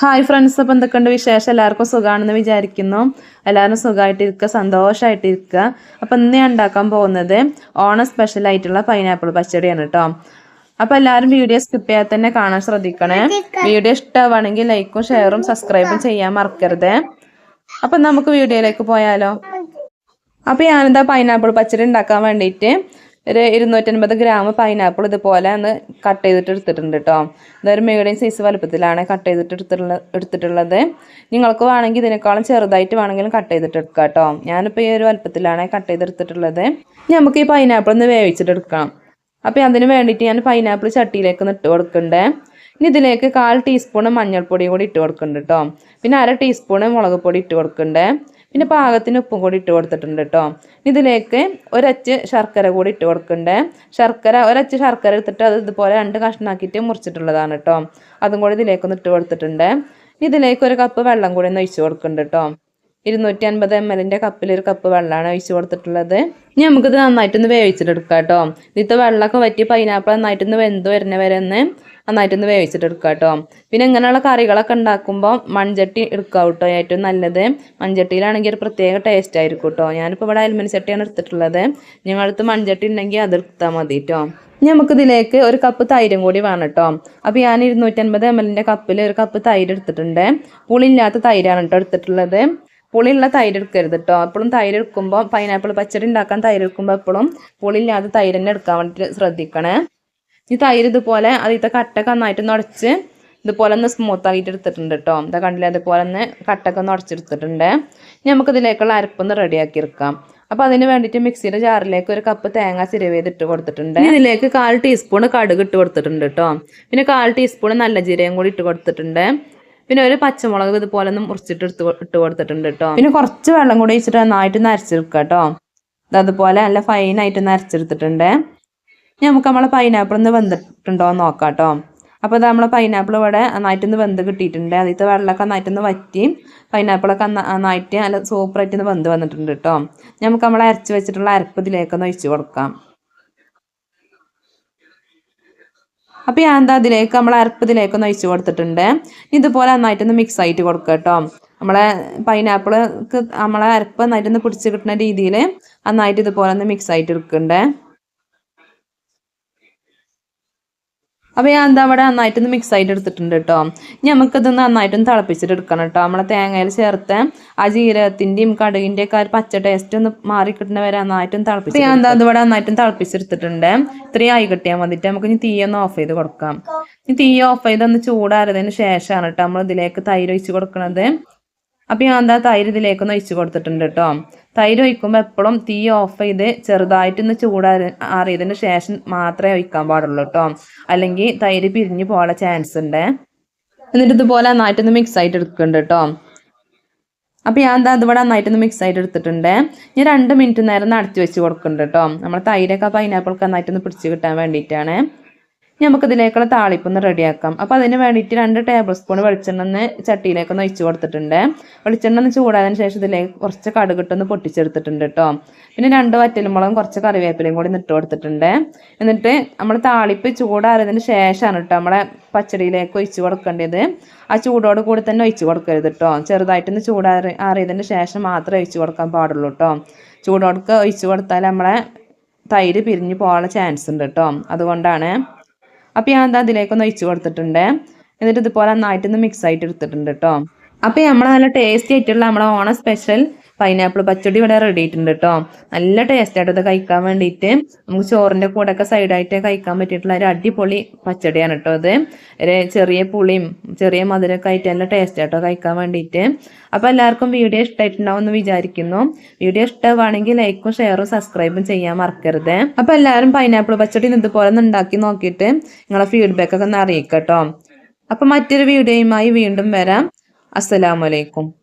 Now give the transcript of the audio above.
Hi friends അപ്പം എന്തൊക്കെയുണ്ട് വിശേഷം? എല്ലാവർക്കും സുഖമാണെന്ന് വിചാരിക്കുന്നു. എല്ലാവരും സുഖമായിട്ടിരിക്കുക സന്തോഷമായിട്ടിരിക്കുക അപ്പം ഇന്ന് ഞാൻ ഉണ്ടാക്കാൻ പോകുന്നത് ഓണം സ്പെഷ്യൽ ആയിട്ടുള്ള പൈനാപ്പിൾ പച്ചടിയാണ് കേട്ടോ അപ്പം എല്ലാവരും വീഡിയോ സ്കിപ്പ് ചെയ്യാതെ തന്നെ കാണാൻ ശ്രദ്ധിക്കണേ. വീഡിയോ ഇഷ്ടമാണെങ്കിൽ ലൈക്കും ഷെയറും സബ്സ്ക്രൈബും ചെയ്യാൻ മറക്കരുത്. അപ്പം നമുക്ക് വീഡിയോയിലേക്ക് പോയാലോ? അപ്പോൾ ഞാനെന്താ പൈനാപ്പിൾ പച്ചടി ഉണ്ടാക്കാൻ വേണ്ടിയിട്ട് ഒരു ഇരുന്നൂറ്റൻപത് ഗ്രാം പൈനാപ്പിൾ ഇതുപോലെ ഒന്ന് കട്ട് ചെയ്തിട്ട് എടുത്തിട്ടുണ്ട് കേട്ടോ ഇതൊരു മീഡിയം സൈസ് വലുപ്പത്തിലാണ് കട്ട് ചെയ്തിട്ട് എടുത്തിട്ടുള്ള എടുത്തിട്ടുള്ളത്. നിങ്ങൾക്ക് വേണമെങ്കിൽ ഇതിനേക്കാളും ചെറുതായിട്ട് വേണമെങ്കിലും കട്ട് ചെയ്തിട്ട് എടുക്കാം കേട്ടോ ഞാനിപ്പോൾ ഈ ഒരു വലുപ്പത്തിലാണ് കട്ട് ചെയ്തെടുത്തിട്ടുള്ളത് നമുക്ക് ഈ പൈനാപ്പിൾ ഒന്ന് വേവിച്ചിട്ട് എടുക്കാം. അപ്പോൾ അതിന് വേണ്ടിയിട്ട് ഞാൻ പൈനാപ്പിൾ ചട്ടിയിലേക്ക് ഒന്ന് ഇട്ട് കൊടുക്കണ്ടേ. ഇനി ഇതിലേക്ക് കാൽ ടീസ്പൂൺ മഞ്ഞൾപ്പൊടി കൂടി ഇട്ട് കൊടുക്കുന്നുണ്ട് കേട്ടോ പിന്നെ അര ടീസ്പൂൺ മുളക് പൊടി ഇട്ട് കൊടുക്കണ്ടേ. പിന്നെ പാകത്തിന് ഉപ്പും കൂടി ഇട്ട് കൊടുത്തിട്ടുണ്ട് കേട്ടോ ഇതിലേക്ക് ഒരച്ച് ശർക്കര കൂടി ഇട്ട് കൊടുക്കണ്ടേ. ശർക്കര ഒരച്ച് ശർക്കര എടുത്തിട്ട് അത് ഇതുപോലെ രണ്ട് കഷ്ണാക്കിയിട്ട് മുറിച്ചിട്ടുള്ളതാണ് കേട്ടോ അതും കൂടി ഇതിലേക്കൊന്ന് ഇട്ട് കൊടുത്തിട്ടുണ്ട്. ഇതിലേക്ക് ഒരു കപ്പ് വെള്ളം കൂടി ഒന്ന് ഒഴിച്ച് കൊടുക്കുന്നുണ്ട് കേട്ടോ ഇരുന്നൂറ്റി അൻപത് എം എല്ലിന്റെ കപ്പിൽ ഒരു കപ്പ് വെള്ളമാണ് ഒഴിച്ച് കൊടുത്തിട്ടുള്ളത്. ഇനി നമുക്കിത് നന്നായിട്ടൊന്ന് വേവിച്ചിട്ടെടുക്കാം കേട്ടോ ഇതിത്തെ വെള്ളമൊക്കെ വറ്റി പൈനാപ്പിൾ നന്നായിട്ടൊന്ന് വെന്ത് വരുന്ന വരെ ഒന്ന് നന്നായിട്ടൊന്ന് വേവിച്ചിട്ടെടുക്കുക കേട്ടോ പിന്നെ ഇങ്ങനെയുള്ള കറികളൊക്കെ ഉണ്ടാക്കുമ്പോൾ മൺചട്ടി എടുക്കുക കേട്ടോ ഏറ്റവും നല്ലത്. മൺചട്ടിയിലാണെങ്കിൽ ഒരു പ്രത്യേക ടേസ്റ്റ് ആയിരിക്കും കേട്ടോ ഞാനിപ്പോൾ ഇവിടെ അലുമിനി ചട്ടിയാണ് എടുത്തിട്ടുള്ളത്. നിങ്ങളടുത്ത് മൺചട്ടി ഉണ്ടെങ്കിൽ അത് എടുത്താൽ മതി കേട്ടോ നമുക്കിതിലേക്ക് ഒരു കപ്പ് തൈരും കൂടി വേണം കേട്ടോ. അപ്പോൾ ഞാൻ ഇരുന്നൂറ്റൻപത് എം എല്ലിന്റെ കപ്പിൽ ഒരു കപ്പ് തൈര് എടുത്തിട്ടുണ്ട്. പുളിയില്ലാത്ത തൈരാണ് കേട്ടോ എടുത്തിട്ടുള്ളത്. പുളിയുള്ള തൈര് എടുക്കരുത് കേട്ടോ. എപ്പോഴും തൈര് എടുക്കുമ്പോൾ പൈനാപ്പിൾ പച്ചടി ഉണ്ടാക്കാൻ തൈര് എടുക്കുമ്പോൾ എപ്പോഴും പുളിയില്ലാത്ത തൈര് തന്നെ എടുക്കാൻ വേണ്ടിയിട്ട് ശ്രദ്ധിക്കണേ. ഈ തൈര് ഇതുപോലെ അതിലത്തെ കട്ടൊക്കെ നന്നായിട്ട് നുടച്ച് ഇതുപോലെ ഒന്ന് സ്മൂത്താക്കിയിട്ട് എടുത്തിട്ടുണ്ട് കേട്ടോ എന്താ കണ്ടില്ല? അതുപോലെ ഒന്ന് കട്ടൊക്കെ ഒന്ന് ഉടച്ചെടുത്തിട്ടുണ്ട് ഇനി നമുക്ക് ഇതിലേക്കുള്ള അരപ്പൊന്ന് റെഡിയാക്കി എടുക്കാം. അപ്പോൾ അതിന് വേണ്ടിയിട്ട് മിക്സിയുടെ ജാറിലേക്ക് ഒരു കപ്പ് തേങ്ങ ചിരവേത് ഇട്ട് കൊടുത്തിട്ടുണ്ട്. ഇതിലേക്ക് കാൽ ടീസ്പൂൺ കടുക് ഇട്ട് കൊടുത്തിട്ടുണ്ട് കേട്ടോ പിന്നെ കാൽ ടീസ്പൂൺ നല്ല ജീരകം കൂടി ഇട്ട് കൊടുത്തിട്ടുണ്ട്. പിന്നെ ഒരു പച്ചമുളക് ഇതുപോലെ ഒന്ന് മുറിച്ചിട്ട് എടുത്ത് ഇട്ട് കൊടുത്തിട്ടുണ്ട് കേട്ടോ പിന്നെ കുറച്ച് വെള്ളം കൂടി വെച്ചിട്ട് നന്നായിട്ട് നരച്ചെടുക്കുക കേട്ടോ അതുപോലെ നല്ല ഫൈനായിട്ട് നരച്ചെടുത്തിട്ടുണ്ട് നമുക്ക് നമ്മളെ പൈനാപ്പിൾ ഒന്ന് വെന്തിട്ടുണ്ടോ എന്ന് നോക്കാം കേട്ടോ അപ്പോൾ ഇത് നമ്മളെ പൈനാപ്പിൾ ഇവിടെ നന്നായിട്ടൊന്ന് വെന്ത് കിട്ടിയിട്ടുണ്ട്. അതിലത്തെ വെള്ളമൊക്കെ നന്നായിട്ടൊന്ന് വറ്റി പൈനാപ്പിളൊക്കെ നന്നായിട്ട് നല്ല സൂപ്പറായിട്ടൊന്ന് വെന്ത് വന്നിട്ടുണ്ട് കേട്ടോ നമുക്ക് നമ്മൾ അരച്ച് വെച്ചിട്ടുള്ള അരപ്പ് ഇതിലേക്കൊന്ന് ഒഴിച്ച് കൊടുക്കാം. അപ്പോൾ ഞാൻ എന്താ അതിലേക്ക് നമ്മൾ അരപ്പ് ഇതിലേക്കൊന്ന് ഒഴിച്ച് കൊടുത്തിട്ടുണ്ട്. ഇതുപോലെ നന്നായിട്ടൊന്ന് മിക്സ് ആയിട്ട് കൊടുക്കുക കേട്ടോ നമ്മളെ പൈനാപ്പിൾക്ക് നമ്മളെ അരപ്പ് നന്നായിട്ടൊന്ന് പിടിച്ച് കിട്ടുന്ന രീതിയിൽ നന്നായിട്ട് ഇതുപോലെ ഒന്ന് മിക്സ് ആയിട്ട് എടുക്കണ്ടേ. അപ്പോൾ ഞാൻ എന്താ അവിടെ നന്നായിട്ടൊന്ന് മിക്സ് ആയിട്ട് എടുത്തിട്ടുണ്ട് കേട്ടോ ഇനി നമുക്കിത് നന്നായിട്ടൊന്ന് തിളപ്പിച്ചിട്ട് എടുക്കണം കേട്ടോ നമ്മളെ തേങ്ങയിൽ ചേർത്ത് ആ ജീരകത്തിന്റെയും കടുകിന്റെ ഒക്കെ ഒരു പച്ച ടേസ്റ്റ് ഒന്ന് മാറി കിട്ടുന്ന വരെ നന്നായിട്ടും തിളപ്പിച്ച് ഞാൻ എന്താ ഇവിടെ നന്നായിട്ടും തിളപ്പിച്ചെടുത്തിട്ടുണ്ട്. ഇത്രയും ആയി കിട്ടിയാൽ മതിയിട്ട് നമുക്ക് ഇനി തീയൊന്ന് ഓഫ് ചെയ്ത് കൊടുക്കാം. ഇനി തീ ഓഫ് ചെയ്ത് ഒന്ന് ചൂടാറിയതിന് ശേഷമാണ് കേട്ടോ നമ്മൾ ഇതിലേക്ക് തൈര് ഒഴിച്ച് കൊടുക്കുന്നത് അപ്പോൾ ഞാൻ എന്താ തൈര് ഇതിലേക്കൊന്ന് ഒഴിച്ച് കൊടുത്തിട്ടുണ്ട് കേട്ടോ. തൈര് ഒഴിക്കുമ്പോൾ എപ്പോഴും തീ ഓഫ് ചെയ്ത് ചെറുതായിട്ടൊന്ന് ചൂടാ അറിയതിന് ശേഷം മാത്രമേ ഒഴിക്കാൻ പാടുള്ളൂ കേട്ടോ. അല്ലെങ്കിൽ തൈര് പിരിഞ്ഞു പോകാൻ ചാൻസ് ഉണ്ട്. എന്നിട്ട് ഇതുപോലെ നന്നായിട്ടൊന്ന് മിക്സ് ആയിട്ട് എടുക്കുന്നുണ്ട് കേട്ടോ. അപ്പോൾ ഞാൻ എന്താ അതിവിടെ നന്നായിട്ടൊന്ന് മിക്സ് ആയിട്ട് എടുത്തിട്ടുണ്ട്. ഞാൻ രണ്ട് മിനിറ്റ് നേരം നടത്തി വെച്ച് കൊടുക്കുന്നുണ്ട് കേട്ടോ. നമ്മൾ തൈരൊക്കെ പൈനാപ്പിൾക്ക് നന്നായിട്ടൊന്ന് പിടിച്ച് കിട്ടാൻ വേണ്ടിയിട്ടാണ്. നമുക്കിതിലേക്കുള്ള താളിപ്പൊന്ന് റെഡിയാക്കാം. അപ്പോൾ അതിന് വേണ്ടിയിട്ട് രണ്ട് ടേബിൾ സ്പൂൺ വെളിച്ചെണ്ണ ചട്ടിയിലേക്കൊന്ന് ഒഴിച്ച് കൊടുത്തിട്ടുണ്ട്. വെളിച്ചെണ്ണ ഒന്ന് ചൂടായതിന് ശേഷം ഇതിലേക്ക് കുറച്ച് കടുകിട്ടൊന്ന് പൊട്ടിച്ചെടുത്തിട്ടുണ്ട് കേട്ടോ പിന്നെ രണ്ട് വറ്റലുമുളകും കുറച്ച് കറിവേപ്പിലയും കൂടി ഇട്ട് കൊടുത്തിട്ടുണ്ട്. എന്നിട്ട് നമ്മൾ താളിപ്പ് ചൂടാറിയതിന് ശേഷമാണ് കേട്ടോ നമ്മളെ പച്ചടിയിലേക്ക് ഒഴിച്ച് കൊടുക്കേണ്ടത്. ആ ചൂടോട് കൂടി തന്നെ ഒഴിച്ച് കൊടുക്കരുത് കേട്ടോ ചെറുതായിട്ടൊന്ന് ചൂടാറി ആറിയതിന് ശേഷം മാത്രമേ ഒഴിച്ച് കൊടുക്കാൻ പാടുള്ളൂ കേട്ടോ ചൂടോടൊക്കെ ഒഴിച്ച് കൊടുത്താൽ നമ്മളെ തൈര് പിരിഞ്ഞ് പോകാനുള്ള ചാൻസ് ഉണ്ട് കേട്ടോ അതുകൊണ്ടാണ് അപ്പോൾ ഞാൻ എന്താ അതിലേക്കൊന്ന് ഒഴിച്ച് കൊടുത്തിട്ടുണ്ട്. എന്നിട്ട് ഇതുപോലെ നന്നായിട്ടൊന്ന് മിക്സ് ആയിട്ട് എടുത്തിട്ടുണ്ട് കേട്ടോ അപ്പോൾ നമ്മൾ നല്ല ടേസ്റ്റി ആയിട്ടുള്ള നമ്മുടെ ഓണ സ്പെഷ്യൽ പൈനാപ്പിൾ പച്ചടി ഇവിടെ റെഡി ആയിട്ടുണ്ട് കേട്ടോ നല്ല ടേസ്റ്റ് ആയിട്ട് ഇത് കഴിക്കാൻ വേണ്ടിയിട്ട് നമുക്ക് ചോറിന്റെ കൂടെ ഒക്കെ സൈഡായിട്ട് കഴിക്കാൻ പറ്റിയിട്ടുള്ള ഒരു അടിപൊളി പച്ചടിയാണ് കേട്ടോ ഇത്. ഒരു ചെറിയ പുളിയും ചെറിയ മധുരമൊക്കെ ആയിട്ട് നല്ല ടേസ്റ്റ് ആയിട്ടോ കഴിക്കാൻ വേണ്ടിയിട്ട് അപ്പോൾ എല്ലാവർക്കും വീഡിയോ ഇഷ്ടമായിട്ടുണ്ടാവും എന്ന് വിചാരിക്കുന്നു. വീഡിയോ ഇഷ്ടമാണെങ്കിൽ ലൈക്കും ഷെയറും സബ്സ്ക്രൈബും ചെയ്യാൻ മറക്കരുത്. അപ്പോൾ എല്ലാവരും പൈനാപ്പിൾ പച്ചടി ഇതുപോലെ ഒന്ന് ഉണ്ടാക്കി നോക്കിയിട്ട് നിങ്ങളെ ഫീഡ്ബാക്ക് ഒക്കെ ഒന്ന് അറിയിക്കട്ടോ അപ്പം മറ്റൊരു വീഡിയോയുമായി വീണ്ടും വരാം. അസ്സലാമലൈക്കും